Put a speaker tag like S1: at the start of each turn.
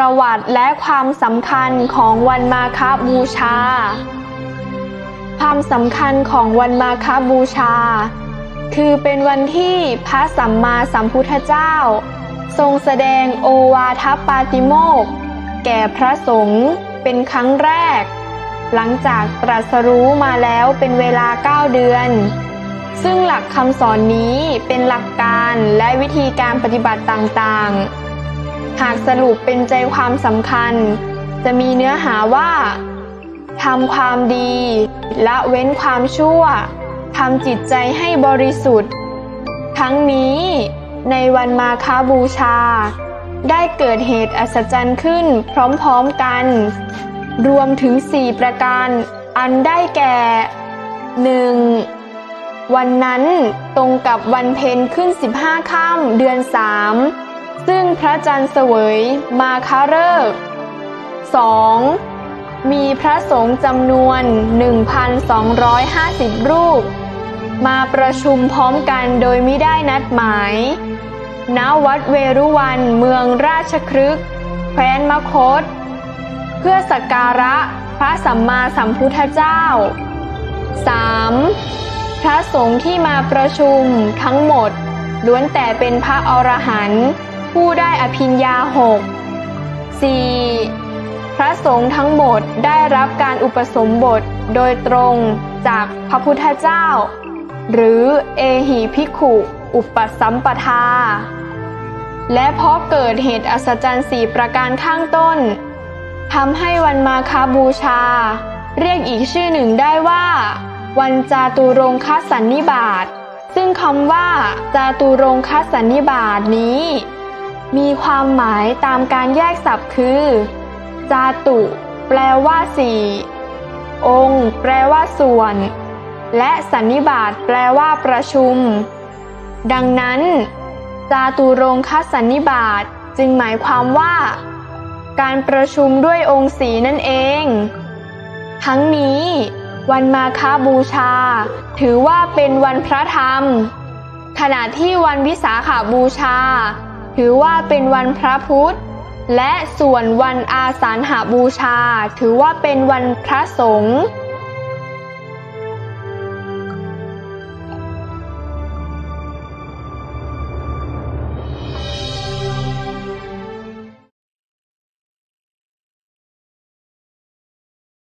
S1: ประวัติและความสำคัญของวันมาฆบูชา ความสำคัญของวันมาฆบูชา คือเป็นวันที่พระสัมมาสัมพุทธเจ้า ทรงแสดงโอวาทปาติโมกแก่พระสงฆ์เป็นครั้งแรก หลังจากตรัสรู้มาแล้วเป็นเวลา 9 เดือน ซึ่งหลักคำสอนนี้เป็นหลักการและวิธีการปฏิบัติต่างๆ หากสรุปเป็นใจความสำคัญ จะมีเนื้อหาว่าทำความดีละเว้นความชั่วทำจิตใจให้บริสุทธิ์ ทั้งนี้ในวันมาคาบูชา ได้เกิดเหตุอัศจรรย์ขึ้นพร้อมๆกัน รวมถึง4ประการ อันได้แก่ 1. วันนั้นตรงกับวันเพ็ญขึ้น 15 ค่ำเดือน 3 ซึ่งพระจันทร์เสวยมาคาเริก 2. มีพระสงฆ์จำนวน 1,250 รูป มาประชุมพร้อมกันโดยไม่ได้นัดหมาย ณ วัดเวรุวันเมืองราชครึก แคว้นมคต เพื่อสักการะพระสัมมาสัมพุทธเจ้า 3. พระสงฆ์ที่มาประชุมทั้งหมดล้วนแต่เป็นพระอรหันต์ ผู้ได้อภิญญาหก 4. พระสงฆ์ทั้งหมดได้รับการอุปสมบทโดยตรงจากพระพุทธเจ้า หรือเอหิภิขุอุปสัมปทา และเพราะเกิดเหตุอัศจรรย์สี่ประการข้างต้นทำให้วันมาคาบูชา เรียกอีกชื่อหนึ่งได้ว่า วันจาตุรงคสันนิบาตซึ่งคำว่าจาตุรงคสันนิบาตนี้ มีความหมายตามการแยกศัพท์คือ จาตุ แปลว่าสี่องค์ แปลว่าส่วน และสันนิบาตแปลว่าประชุม ดังนั้น จาตุรงคสันนิบาตจึงหมายความว่า การประชุมด้วยองค์สีนั่นเอง ทั้งนี้ วันมาคาบูชา ถือว่าเป็นวันพระธรรม ขณะที่วันวิสาขาบูชา ถือว่าเป็นวันพระพุธ และส่วนวันอาสาฬหาบูชา ถือว่าเป็นวันพระสงฆ์